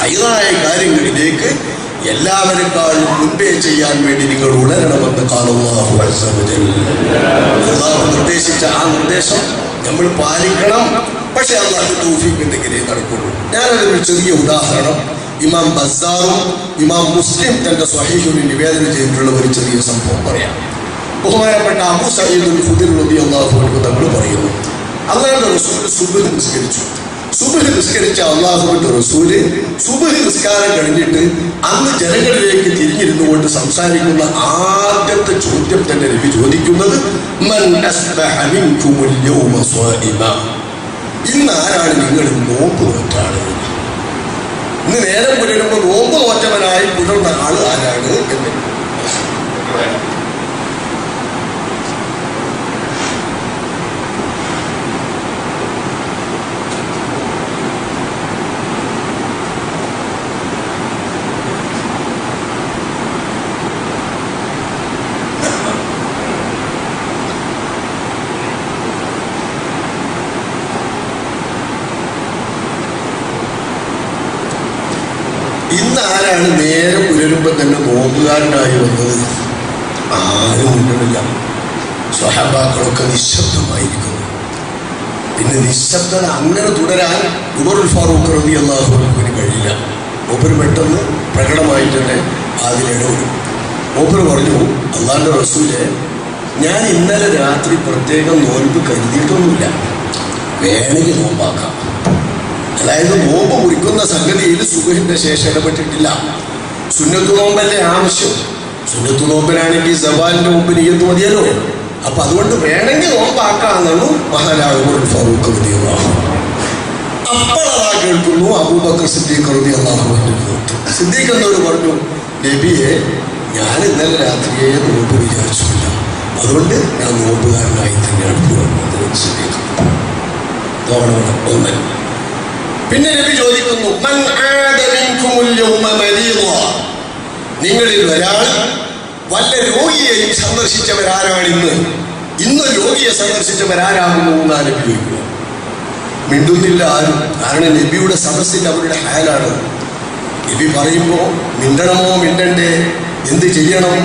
ഹൈറായ കാര്യങ്ങളിലേക്ക് എല്ലാവരെക്കാളും മുൻപേ ചെയ്യാൻ വേണ്ടി നിങ്ങൾ ഉണരണമെന്ന് കാണുന്നു നിർദ്ദേശിച്ച ആ നിർദ്ദേശം നമ്മൾ പാലിക്കണം. പക്ഷെ അള്ളാഹു തൗഫീഖ് ഉണ്ടെങ്കിലേ നടക്കുള്ളൂ. ഞാനതൊരു ചെറിയ ഉദാഹരണം. ഇമാം ബസാറും ഇമാം മുസ്ലിം തന്റെ സ്വഹീഹിൽ നിവേദനം ചെയ്തിട്ടുള്ള ഒരു ചെറിയ സംഭവം പറയാം. ബഹുമാനപ്പെട്ട അബു സയ്യിദുൽ ഫുദിൽ നബി അള്ളാഹു തങ്ങൾ പറയുന്നു. അള്ളാഹുന്റെ റസൂൽ സുബ്ഹ് നിസ്കരിച്ചു. സുബഹ് നിസ്കരിച്ച അള്ളാഹുവിന്റെ റസൂൽ സുബഹ് നിസ്കാരം കഴിഞ്ഞിട്ട് അന്ന് ജനങ്ങളിലേക്ക് തിരിഞ്ഞിരുന്നു കൊണ്ട് സംസാരിക്കുന്ന ആദ്യത്തെ ചോദ്യം തന്നെ നബി ചോദിക്കുന്നത്? ഇന്ന് ആരാണ് നിങ്ങൾ നോമ്പ് നോറ്റാണ്? ഇന്ന് നേരം പുലരുമ്പോൾ നോമ്പ് നോറ്റവനായി പുലർന്ന ആൾ ആരാണ് എന്ന്. ഇന്ന് ആരാണ് നേരെ പുലരുമ്പോൾ തന്നെ നോമ്പുകാരനായി വന്നത്? ആരും ഉണ്ടല്ല. സ്വഹബാക്കളൊക്കെ നിശബ്ദമായിരിക്കുന്നു. പിന്നെ നിശബ്ദത അങ്ങനെ തുടരാൻ ഉമറുൽ ഫാറൂഖ് റബി അള്ളാഹുവിന് കഴിയില്ല. മൂപ്പര് പെട്ടെന്ന് പ്രകടമായിട്ട് തന്നെ അതിലിടപെടും മൂപ്പര് പറഞ്ഞു അള്ളാഹിന്റെ റസൂലെ ഞാൻ ഇന്നലെ രാത്രി പ്രത്യേകം നോൻപ് കരുതിയിട്ടൊന്നുമില്ല. വേണമെങ്കിൽ നോമ്പാക്കാം. അതായത് നോമ്പ് മുറിക്കുന്ന സംഗതിയിൽ സുബഹിന്റെ ശേഷം ഇടപെട്ടിട്ടില്ല. സുന്നത്ത് നോമ്പല്ലേ ആവശ്യം? സുന്നത്ത് നോമ്പിനാണെങ്കിൽ സവാലിന്റെ മുമ്പ് നീയത്ത് മതിയല്ലോ. അപ്പൊ അതുകൊണ്ട് വേണമെങ്കിൽ നോമ്പാക്കാന്നാണ് മഹാനായ ഫറൂഖ്. അപ്പോഴതാ കേൾക്കുന്നു അബൂബക്കർ സിദ്ദീഖ് റബി അള്ളാഹു സിദ്ദീഖ് എന്നോട് പറഞ്ഞു നബിയെ ഞാൻ ഇന്നലെ രാത്രിയെ നോമ്പ് വിചാരിച്ചില്ല അതുകൊണ്ട് ഞാൻ നോമ്പുകാരനായി തന്നെയാണ് സിദ്ദീഖ് ഒന്ന് പിന്നെ നബി ചോദിക്കുന്നു? നിങ്ങളിൽ ഒരാൾ വല്ല രോഗിയെ സന്ദർശിച്ചവരാരാണ് ഇന്ന്? രോഗിയെ സന്ദർശിച്ചവരാരാകുന്നു എന്നാണ് ചോദിക്കുക മിണ്ടുന്നില്ല ആരും. കാരണം നബിയുടെ സദസ്സിൽ അവരുടെ ഹാലാണ് നബി പറയുമ്പോൾ മിണ്ടണമോ മിണ്ടണ്ടേ? എന്ത് ചെയ്യണം?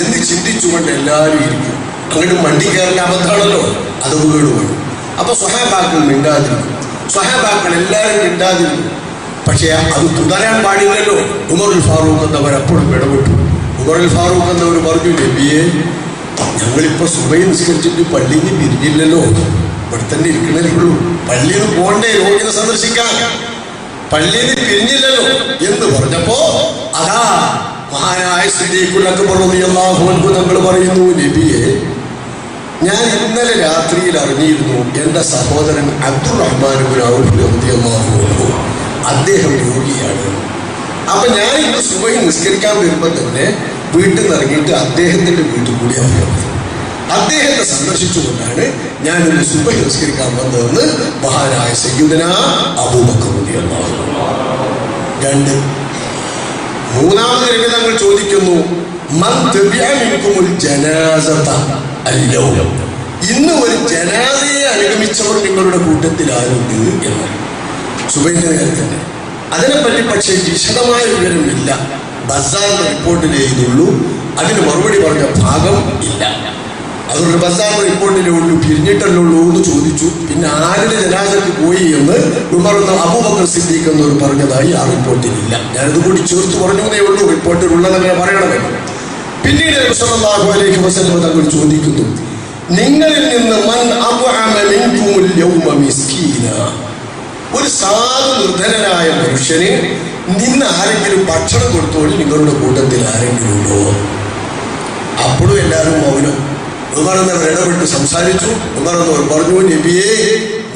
എന്ന് ചിന്തിച്ചുകൊണ്ട് എല്ലാവരും ഇരിക്കും. അങ്ങോട്ട് മണ്ടി കയറിന്റെ അബദ്ധമാണല്ലോ അത് വീടുമാണ് അപ്പൊ സ്വഹാബാക്കൾ മിണ്ടാതിരിക്കും. സ്വഹാബാക്കൾ എല്ലാവരും മിണ്ടാതിരിക്കും പക്ഷേ അത് തുടരാൻ പാടില്ലല്ലോ. ഉമറുൽ ഫാറൂഖ് എന്നവർ അപ്പോഴും ഇടപെട്ടു. ഉമറുൽ ഫാറൂഖ് എന്നവർ പറഞ്ഞു നബിയെ ഞങ്ങളിപ്പോൾ സുബൈ നിസ്കരിച്ചിട്ട് പള്ളിയിൽ നിന്ന് പിരിഞ്ഞില്ലല്ലോ. ഇവിടെ തന്നെ ഇരിക്കണേ ഉള്ളൂ. പള്ളിയിൽ പോണ്ടേ രോഗിനെ സന്ദർശിക്കാൻ. പള്ളിയിൽ നിന്ന് പിരിഞ്ഞില്ലല്ലോ. എന്ന് പറഞ്ഞപ്പോ അതാ മഹാനായ സ്ഥിതിക്കുള്ളൊക്കെ പറഞ്ഞു തങ്ങൾ പറയുന്നു നബിയെ ഞാൻ ഇന്നലെ രാത്രിയിൽ അറിഞ്ഞിരുന്നു എന്റെ സഹോദരൻ അബ്ദുറഹ്മാൻ അദ്ദേഹം രോഗിയാണ്. അപ്പൊ ഞാൻ ഇന്ന് സുബൈ നിസ്കരിക്കാൻ വരുമ്പോൾ തന്നെ വീട്ടിൽ നിന്ന് ഇറങ്ങിയിട്ട് അദ്ദേഹത്തിന്റെ വീട്ടിൽ കൂടി അറിയുന്നത് അദ്ദേഹത്തെ സന്ദർശിച്ചുകൊണ്ടാണ് ഞാൻ ഇന്ന് സുബൈ നിസ്കരിക്കാൻ വന്നതെന്ന് മഹാനായ സയ്യുദന റളിയല്ലാഹു അൻഹു. രണ്ട്. മൂന്നാമത് രംഗം ചോദിക്കുന്നു. "മൻ മിൻകുമുൽ ജനാസത അൽ-യൗം?" ഇന്ന് ഒരു ജനാസയെ അനുഗമിച്ചവർ നിങ്ങളുടെ കൂട്ടത്തിൽ ആരുണ്ട് എന്ന് സുബൈന്റെ നേരത്തെ അതിനെപ്പറ്റി പക്ഷേ വിശദമായ വിവരമില്ല. ബസാറിന്റെ റിപ്പോർട്ടിൽ ചെയ്തുള്ളൂ അതിന് മറുപടി പറഞ്ഞ ഭാഗം ഇല്ല. അതുകൊണ്ട് ബസാറിന്റെ റിപ്പോർട്ടിലേ ഉള്ളൂ പിരിഞ്ഞിട്ടല്ലേ ഉള്ളൂ എന്ന് ചോദിച്ചു. പിന്നെ ആരുടെ ജനാസക്ക് പോയി എന്ന് ഉമർ എന്ന അബൂബക്കർ സിദ്ദീഖ് എന്നൊരു പറഞ്ഞതായി ആ റിപ്പോർട്ടിലില്ല ഞാനിത് കൂടി ചേർത്ത് പറഞ്ഞതേ ഉള്ളൂ. റിപ്പോർട്ടിൽ ഉള്ളതങ്ങനെ പറയണമല്ലോ പിന്നീട് അലൈഹി വസല്ലം തങ്ങൾ ചോദിക്കുന്നു നിങ്ങളിൽ നിന്ന് മൻ ഒരു സാധു നിർധനനായ മനുഷ്യന് നിന്ന് ആരെങ്കിലും ഭക്ഷണം കൊടുത്തോളി നിങ്ങളുടെ കൂട്ടത്തിൽ ആരെങ്കിലും ഉണ്ടോ? അപ്പോഴും എല്ലാവരും മൗനം. ഉമറന്നവർ ഇടപെട്ട് സംസാരിച്ചു. ഉമറന്നവർ പറഞ്ഞു നബിയേ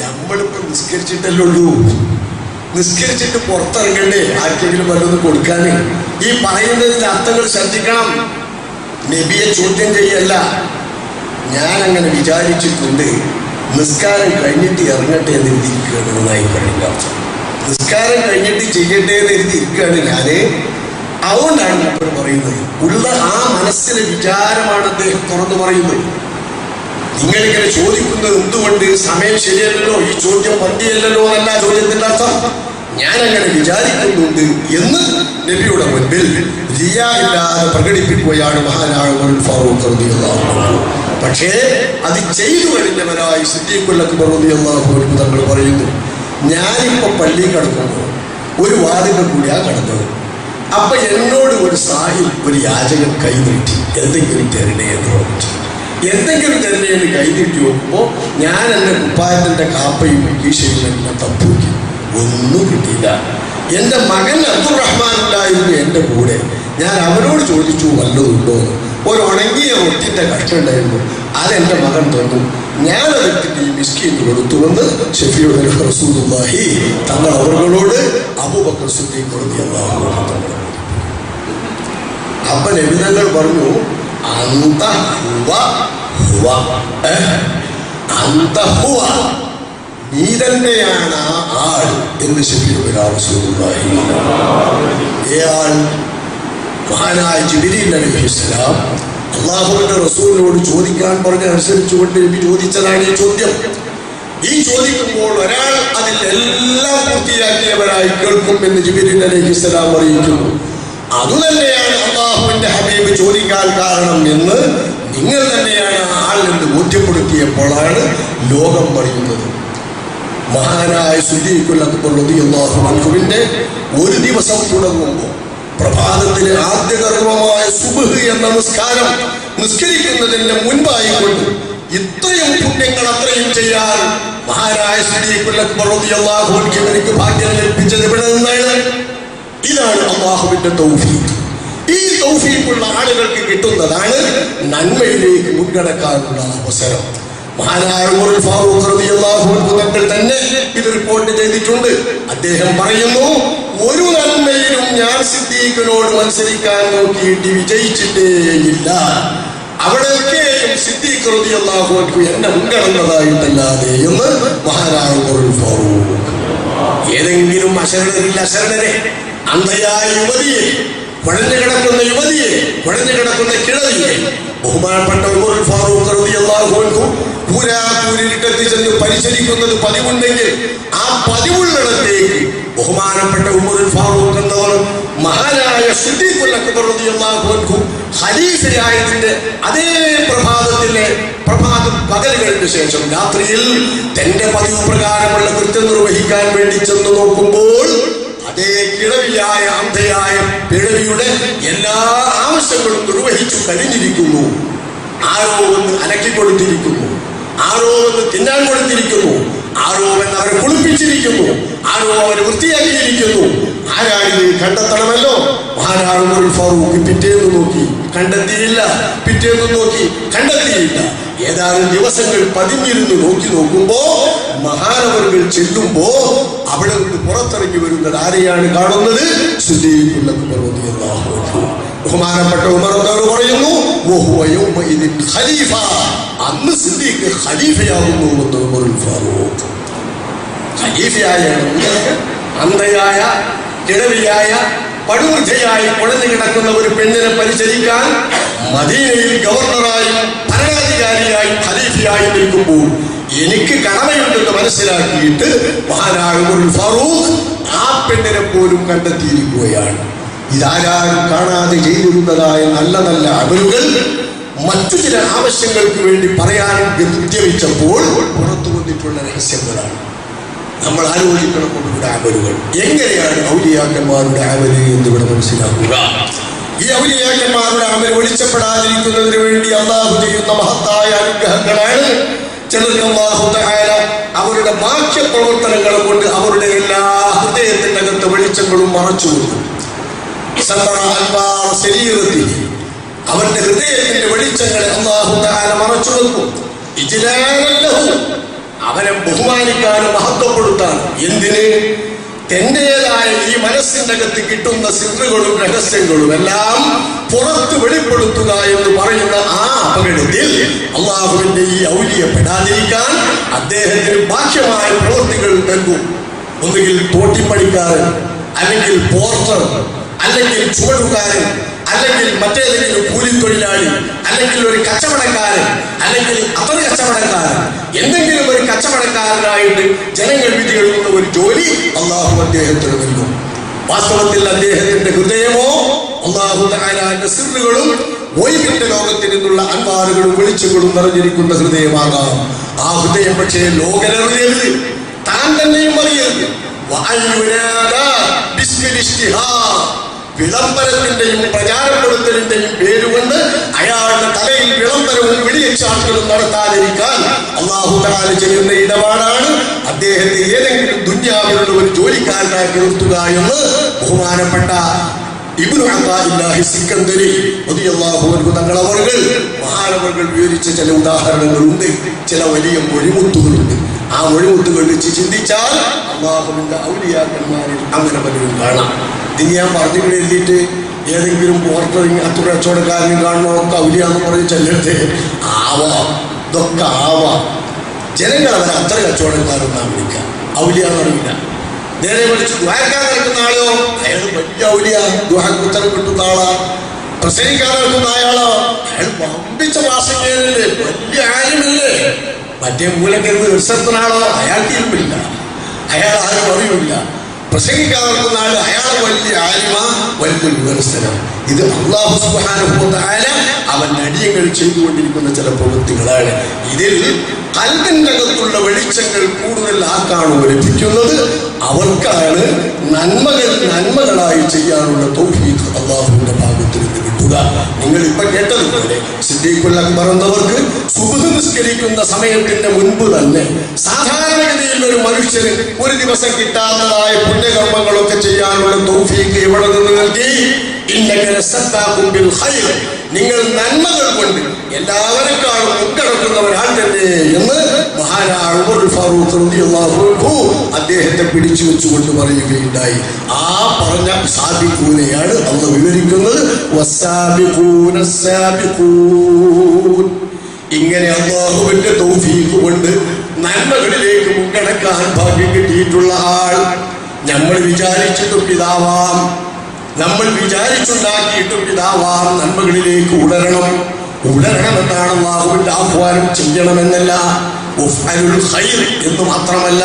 നമ്മളിപ്പോ നിസ്കരിച്ചിട്ടല്ലേ ഉള്ളൂ. നിസ്കരിച്ചിട്ട് പുറത്തിറങ്ങണ്ടേ ആർക്കെങ്കിലും വല്ലതും കൊടുക്കാൻ ഈ പറയുന്നതിന്റെ അർത്ഥങ്ങൾ ശ്രദ്ധിക്കണം. നബിയെ ചോദ്യം ചെയ്യല്ല. ഞാൻ അങ്ങനെ വിചാരിച്ചിട്ടുണ്ട്. നിസ്കാരം കഴിഞ്ഞിട്ട് ഇറങ്ങട്ടെ എന്ന് എഴുതിയിരിക്കുകയാണ് നന്നായി കഴിഞ്ഞ നിസ്കാരം കഴിഞ്ഞിട്ട് ചെയ്യട്ടെ എന്ന് എഴുതിയിരിക്കുകയാണ് ഞാൻ. അതുകൊണ്ടാണ് ഇപ്പോൾ പറയുന്നത്. ഉള്ള ആ മനസ്സിലെ വിചാരമാണ് അദ്ദേഹം തുറന്നു പറയുന്നത്. നിങ്ങളിങ്ങനെ ചോദിക്കുന്നത് എന്തുകൊണ്ട്? സമയം ശരിയല്ലല്ലോ. ഈ ചോദ്യം മതിയല്ലല്ലോ എന്നല്ല ചോദ്യത്തിന്റെ അർത്ഥം. ഞാൻ അങ്ങനെ വിചാരിക്കുന്നുണ്ട് എന്ന് നബിയുടെ മുൻപിൽ റിയാ ഇല്ലാതെ പ്രകടിപ്പിക്കുകയാണ് മഹാനായ ഉമറുൽ ഫാറൂഖ് പക്ഷേ അത് ചെയ്തു കഴിഞ്ഞവരായി റളിയല്ലാഹു അൻഹു തങ്ങൾ പറയുന്നു ഞാനിപ്പോ പള്ളി കടക്കുന്നു ഒരു വാതിക കൂടിയാ കടന്നത് അപ്പൊ എന്നോട് ഒരു സാഹിൽ ഒരു യാചകൻ കൈ നീട്ടി എന്തെങ്കിലും തരണേ എന്ന് പറഞ്ഞു എന്തെങ്കിലും തരണേ എന്ന് നോക്കുമ്പോൾ ഞാൻ എന്റെ കുപ്പായത്തിന്റെ കാപ്പയും കീശയും എല്ലാം തപ്പൂക്കി ഒന്നും കിട്ടിയില്ല. എന്റെ മകൻ അബ്ദുറഹ്മാൻ ഉണ്ടായിരുന്നു എന്റെ കൂടെ. ഞാൻ അവനോട് ചോദിച്ചു വല്ലതുണ്ടോ ഒരു ഉണങ്ങിയ ഒട്ടിന്റെ കഷ്ടം ഉണ്ടായിരുന്നു. അതെന്റെ മകൻ തന്നു. ഞാനതെടുത്തിട്ട് ഈ മിസ്കീന് കൊടുത്തുവന്ന് ഷെഫിയുടെ തങ്ങൾ അവരോട് അബൂബക്കർ സുദ്ദീഖ് കൊടുത്തി അപ്പൻ ലളിതങ്ങൾ പറഞ്ഞു അന്ത ഹുവ അന്തഹുവ നീ തന്നെയാണ് ആൾ എന്ന് ഷെഫിയുടെ റസൂലുള്ളാഹി ഏ ആൾ മഹാനായ ജിബിരിൽ അലൈഹിസ്സലാം അള്ളാഹുവിന്റെ റസൂലിനോട് ചോദിക്കാൻ പറഞ്ഞ അനുസരിച്ചുകൊണ്ട് നബി ചോദിച്ചതാണ് ഈ ചോദ്യം. ഈ ചോദിക്കുമ്പോൾ ഒരാൾ അതിൽ എല്ലാം പൂർത്തിയാക്കിയവരായി കേൾക്കും എന്ന് ജിബിരിൽ അലൈഹിസ്സലാം അറിയിക്കുന്നു. അതുതന്നെയാണ് അള്ളാഹുവിന്റെ ഹബീബ് ചോദിക്കാൻ കാരണം എന്ന് നിങ്ങൾ തന്നെയാണ് ആൾ എന്ന് ബോധ്യപ്പെടുത്തിയപ്പോഴാണ് ലോകം പറയുന്നത്. മഹാനായ അൻഹുവിന്റെ ഒരു ദിവസം തുടങ്ങുമ്പോൾ പ്രഭാതത്തിലെ ആദ്യ കർമ്മമായ സുബഹ് എന്ന നിസ്കാരം നിസ്കരിക്കുന്നതിന് മുൻപായി കൊണ്ട് ഇത്രയും പുണ്യങ്ങൾ അത്രയും ചെയ്യാൻ മഹാനായ എനിക്ക് ഭാഗ്യം ലഭിച്ചത് ഇവിടെ നിന്നാണ്? ഇതാണ് അള്ളാഹുവിന്റെ തൗഫീഖ്. ഈ തൗഫീഖുള്ള ആളുകൾക്ക് കിട്ടുന്നതാണ് നന്മയിലേക്ക് മുൻകടക്കാനുള്ള അവസരം. മഹാനായ ഉമർ ഫാറൂഖ് റളിയല്ലാഹു അൻഹു തങ്ങൾ തന്നെ ഇത് റിപ്പോർട്ട് ചെയ്തിട്ടുണ്ട്. അദ്ദേഹം പറയുന്നു ഒരു നന്മയിലും ഞാൻ സിദ്ദീഖിനോട് മത്സരിക്കാൻ നോക്കിയിട്ട് വിജയിച്ചിട്ടേയില്ല അവിടെയൊക്കെയും സിദ്ദീഖ് റളിയല്ലാഹു അൻഹു എന്നെ മുൻകടന്നതായിട്ടല്ലാതെ എന്ന് മഹാനായ ഉമറുൽ ഫാറൂഖ്. ഏതെങ്കിലും അശരണരിൽ അശരണരെ അന്ധയായ യുവതിയെ കുഴഞ്ഞു കിടക്കുന്ന യുവതിയെ കുഴഞ്ഞു കിടക്കുന്ന കിഴതിയെ ബഹുമാനപ്പെട്ട ഉമർ ഫാറൂഖ് റളിയല്ലാഹു അൻഹു പൂരാപൂരിട്ടത്തിൽ ചെന്ന് പരിചരിക്കുന്നത് പതിവുണ്ടെങ്കിൽ ആ പതിവുള്ളിടത്തേക്ക് ബഹുമാനപ്പെട്ട ഉമ്മദുൽ ഫാറൂഖ് എന്നവർ മഹാനായ അൻഹു ഖലീഫയായതിന്റെ അതേ പ്രഭാതത്തിലെ പ്രഭാതം പകലുകൾക്ക് ശേഷം രാത്രിയിൽ തന്റെ പതിവ് പ്രകാരമുള്ള കൃത്യം നിർവഹിക്കാൻ വേണ്ടി ചെന്ന് നോക്കുമ്പോൾ അതേ കിഴവിയായ അന്ധയായ പിഴവിയുടെ എല്ലാ ആവശ്യങ്ങളും നിർവഹിച്ചു കഴിഞ്ഞിരിക്കുന്നു. ആരോ ഒന്ന് അലക്കിക്കൊടുത്തിരിക്കുന്നു. ആരോ ഒന്ന് തിന്നാൻ കൊടുത്തിരിക്കുന്നു. ആരോ എന്ന് അവരെ കുളിപ്പിച്ചിരിക്കുന്നു. ആരോ അവരെ വൃത്തിയാക്കിയിരിക്കുന്നു. ആരാണിത് കണ്ടെത്തണമല്ലോ? ആരാണ് ഫാറൂഖ് പിറ്റേന്ന് നോക്കി കണ്ടെത്തിയില്ല. പിറ്റേന്ന് നോക്കി കണ്ടെത്തിയില്ല. ഏതാനും ദിവസങ്ങൾ പതിഞ്ഞിരുന്ന് നോക്കി നോക്കുമ്പോ മഹാനവറുകൾ ചെല്ലുമ്പോ അവിടെ നിന്ന് പുറത്തിറങ്ങി വരുന്നത് ആരെയാണ് കാണുന്നത്? അക്ബർ റളിയല്ലാഹു അൻഹു. ബഹുമാനപ്പെട്ട ഉമർ പറയുന്നു "വഹുവ യൗമഇദിൻ ഖലീഫ. അന്ന് സിദ്ദീഖ് ഖലീഫയാകുന്നു എന്ന് ഉമറുൽ ഫാറൂഖ്. ഖലീഫയായ അന്ധയായ കിഴവിയായ പടുവൃദ്ധയായി കുഴഞ്ഞു കിടക്കുന്ന ഒരു പെണ്ണിനെ പരിചരിക്കാൻ മദീനയിൽ ഗവർണറായി ഭരണാധികാരിയായി ഖലീഫയായി നിൽക്കുമ്പോൾ എനിക്ക് കടമയുണ്ടെന്ന് മനസ്സിലാക്കിയിട്ട് മഹാനായ ഉമർ ഫാറൂഖ് ആ പെണ്ണിനെ പോലും കണ്ടെത്തിയിരിക്കുകയാണ്. ഇതാരും കാണാതെ ചെയ്തിരുന്നതായ നല്ല നല്ല അമലുകൾ മറ്റു ചില ആവശ്യങ്ങൾക്ക് വേണ്ടി പറയാൻ ഉദ്യമിച്ചപ്പോൾ പുറത്തു വന്നിട്ടുള്ള രഹസ്യങ്ങളാണ്. നമ്മൾ ആലോചിക്കണം നമ്മുടെ അമലുകൾ. എങ്ങനെയാണ് ഔലിയാക്കന്മാരുടെ എന്ന് എന്നിവിടെ മനസ്സിലാക്കുക? ഈ ഔലിയാക്കന്മാരുടെ അമൽ വെളിച്ചപ്പെടാതിരിക്കുന്നതിന് വേണ്ടി അള്ളാഹു ചെയ്യുന്ന മഹത്തായ അനുഗ്രഹങ്ങളാണ്. അവരുടെ ബാഹ്യ പ്രവർത്തനങ്ങളെ കൊണ്ട് അവരുടെ എല്ലാ ഹൃദയത്തിന്റെ അകത്ത് വെളിച്ചങ്ങളും മറച്ചു കൊടുക്കും ശരീരത്തിഹി. അവന്റെ ഹൃദയത്തിന്റെ വെളിച്ചങ്ങളെ അള്ളാഹു തആല മറച്ചു വെക്കും. ഇജ്ലാലൻ അവനെ ബഹുമാനിക്കാനും മഹത്വപ്പെടുത്താനും എന്തിന്? തന്റേതായ ഈ മനസ്സിന്റെ അകത്ത് കിട്ടുന്ന സിദ്ധകളും രഹസ്യങ്ങളും എല്ലാം പുറത്ത് വെളിപ്പെടുത്തുക എന്ന് പറയുന്ന ആ അപകടത്തിൽ അള്ളാഹുവിന്റെ ഈ ഔലിയപ്പെടാതിരിക്കാൻ അദ്ദേഹത്തിന് ബാഹ്യമായ പ്രവൃത്തികൾ നൽകും. ഒന്നുകിൽ തോട്ടിപ്പണിക്കാരൻ അല്ലെങ്കിൽ പോർട്ടർ അല്ലെങ്കിൽ ചുവടുകാരൻ അല്ലെങ്കിൽ മറ്റേതെങ്കിലും കൂലിത്തൊഴിലാളി അല്ലെങ്കിൽ ഒരു കച്ചവടക്കാരൻ അല്ലെങ്കിൽ അത്ര കച്ചവടക്കാരൻ. എന്തെങ്കിലും ഒരു കച്ചവടക്കാരനായിട്ട് ജനങ്ങൾ വിധി എഴുതുന്ന ഒരു ജോലി അള്ളാഹു അദ്ദേഹത്തിന് നൽകും. വാസ്തവത്തിൽ അദ്ദേഹത്തിന്റെ ഹൃദയമോ അള്ളാഹു തആലാന്റെ സിറുകളും ഒയ്വിന്റെ ലോകത്തിൽ നിന്നുള്ള അൻപാറുകളും വെളിച്ചങ്ങളും നിറഞ്ഞിരിക്കുന്ന ഹൃദയമാകാം. ആ ഹൃദയം പക്ഷേ ലോകനറിയരുത്. താൻ തന്നെയും അറിയരുത്. വിളംബരത്തിന്റെയും പ്രചാരപ്പെടുത്തലിന്റെയും പേരുകൊണ്ട് അയാളുടെ തലയിൽ വിളംബരവും വെളിയച്ചാട്ടലും നടത്താതിരിക്കാൻ അള്ളാഹു താല ചെയ്യുന്ന ഇടപാടാണ്. അദ്ദേഹത്തെ ഏതെങ്കിലും ദുന്യാവിലുള്ള ഒരു ജോലിക്കാരനാക്കി നിർത്തുക എന്ന് ബഹുമാനപ്പെട്ട അവർകൾ മഹാനവർകൾ വിവരിച്ച ചില ഉദാഹരണങ്ങളുണ്ട്. ചില വലിയ മൊഴിമുത്തുകളുണ്ട് ആ മൊഴിമുത്തുകൾ വെച്ച് ചിന്തിച്ചാൽ അള്ളാഹുവിന്റെ ഔലിയാക്കന്മാരിൽ അങ്ങനെ പലരും കാണാം. ഇത് ഞാൻ പറഞ്ഞു എഴുതിയിട്ട് ഏതെങ്കിലും പോർട്ടറിങ് അത്ര കച്ചവടക്കാരനും കാണണോ? കൗലിയാന്ന് പറഞ്ഞ് ചെല്ലരുത്. ആവാം. ഇതൊക്കെ ആവാം. ജനങ്ങൾ അവരെ അത്ര കച്ചവടക്കാരെന്നാണ് വിളിക്കുക. ഔലിയാന്ന് അറിയില്ല നേരെ വിളിച്ച് ദ്വാരക്കാൻ നടക്കുന്ന ആളോ? അയാൾ വലിയ ഔലിയ. ദ്വാരക്ക് ഉത്തരം കിട്ടുന്ന ആളാ. പ്രസംഗിക്കാൻ നടക്കുന്ന അയാളോ? അയാൾ വമ്പിച്ച ഭാഷകേരല്ലേ വലിയ ആരുമില്ലേ മറ്റേ മൂലക്കരുത് നിർത്തുന്ന അയാൾ ഇരുമില്ല അയാൾ ആരും അറിയില്ല പ്രസംഗിക്കാൻ നടക്കുന്ന ആൾ അയാളെ വലിയ ആലിമ വലിയ വിമർശനം. ഇത് അള്ളാഹു സുബാനുഭവത്തായ അവൻ അടിയങ്ങൾ ചെയ്തുകൊണ്ടിരിക്കുന്ന ചില പ്രവൃത്തികളാണ്. ഇതിൽ കൽവിന്റെ അകത്തുള്ള വെളിച്ചങ്ങൾ കൂടുതൽ ആർക്കാണോ ലഭിക്കുന്നത്? അവർക്കാണ് നന്മകൾ നന്മകളായി ചെയ്യാനുള്ള തൗഹീദ് അള്ളാഹുവിന്റെ ഭാഗത്ത് നിന്ന് കിട്ടുക. നിങ്ങൾ ഇപ്പൊ കേട്ടതുപോലെ സിദ്ദീഖുൽ അക്ബർ എന്നവർക്ക് സുബഹ് നിസ്കരിക്കുന്ന സമയത്തിന്റെ മുൻപ് തന്നെ ഒരു മനുഷ്യന് ഒരു ദിവസം കിട്ടാത്തതായ പുണ്യകർമ്മങ്ങളൊക്കെ ചെയ്യാനുള്ള തൗഫീഖ് എവിടെ നിന്ന് നൽകി. നിങ്ങൾ നന്മകൾ കൊണ്ട് എല്ലാവരെക്കാളും അദ്ദേഹത്തെ പിടിച്ചു വെച്ചുകൊണ്ട് പറയുകയുണ്ടായി. ആ പറഞ്ഞ സാബിക്കൂനെയാണ് അന്ന് വിവരിക്കുന്നത്. ഇങ്ങനെ അള്ളാഹുവിന്റെ തൗഫീഖ് കൊണ്ട് നന്മകളിലേക്ക് മുൻകടക്കാൻ ഭാഗ്യം കിട്ടിയിട്ടുള്ള ആൾ നമ്മൾ വിചാരിച്ചിട്ടും പിതാവാം. നമ്മൾ വിചാരിച്ചുണ്ടാക്കിയിട്ടും പിതാവാം. നന്മകളിലേക്ക് ഉടരണം ഉടരണമെന്നാണ് അള്ളാഹുവിന്റെ ആഹ്വാനം ചെയ്യണമെന്നല്ല. എന്ന് മാത്രമല്ല